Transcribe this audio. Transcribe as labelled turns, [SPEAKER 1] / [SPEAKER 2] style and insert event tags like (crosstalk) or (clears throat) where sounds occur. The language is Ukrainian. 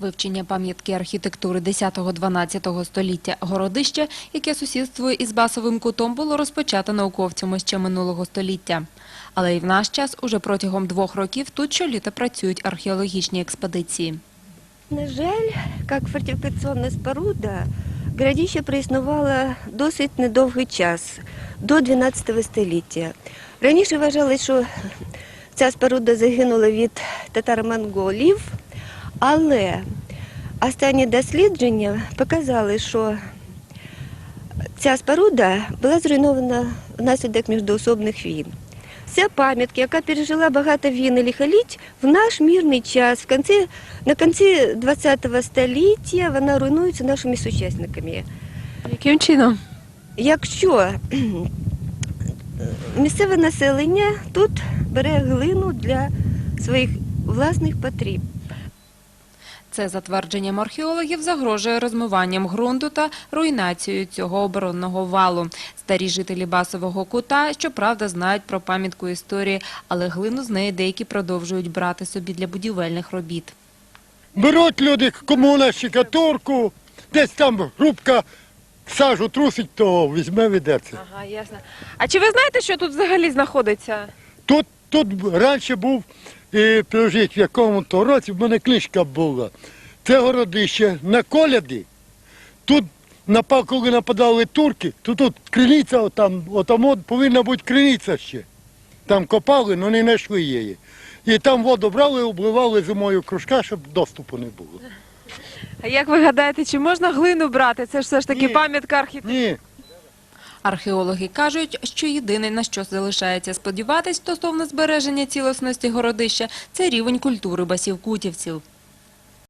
[SPEAKER 1] Вивчення пам'ятки архітектури 10-12 століття Городище, яке сусідствує із Басовим кутом, було розпочато науковцями ще минулого століття. Але і в наш час уже протягом двох років тут щоліта працюють археологічні експедиції.
[SPEAKER 2] На жаль, як фортифікаційна споруда, городище проіснувало досить недовгий час, до 12 століття. Раніше вважалось, що ця споруда загинула від татаро-монголів, але останні дослідження показали, що ця споруда була зруйнована внаслідок міждоособних війн. Ця пам'ятка, яка пережила багато війн і лихоліть, в наш мирний час, в кінці, на кінці ХХ століття, вона руйнується нашими сучасниками.
[SPEAKER 1] Яким чином?
[SPEAKER 2] Якщо (clears throat) місцеве населення тут бере глину для своїх власних потреб.
[SPEAKER 1] Це за твердженням археологів загрожує розмиванням ґрунту та руйнацією цього оборонного валу. Старі жителі Басового кута, щоправда, знають про пам'ятку історії, але глину з неї деякі продовжують брати собі для будівельних робіт.
[SPEAKER 3] Беруть люди комуна щекатурку, десь там грубка сажу трусить, то візьме ведеться.
[SPEAKER 4] Ага, ясно. А чи ви знаєте, що тут взагалі знаходиться?
[SPEAKER 3] Тут, тут раніше був, і пережить, в якому то році, в мене книжка була. Це городище на коляді. Тут напав, коли нападали турки, то тут криниця, отам, отам от повинна бути криниця ще. Там копали, але не знайшли її. І там воду брали, обливали зимою кружка, щоб доступу не було.
[SPEAKER 4] А як ви гадаєте, чи можна глину брати? Це ж все ж таки
[SPEAKER 3] Ні.
[SPEAKER 4] пам'ятка архітектури.
[SPEAKER 3] Ні,
[SPEAKER 1] Археологи кажуть, що єдине, на що залишається сподіватись стосовно збереження цілісності городища, це рівень культури басівкутівців.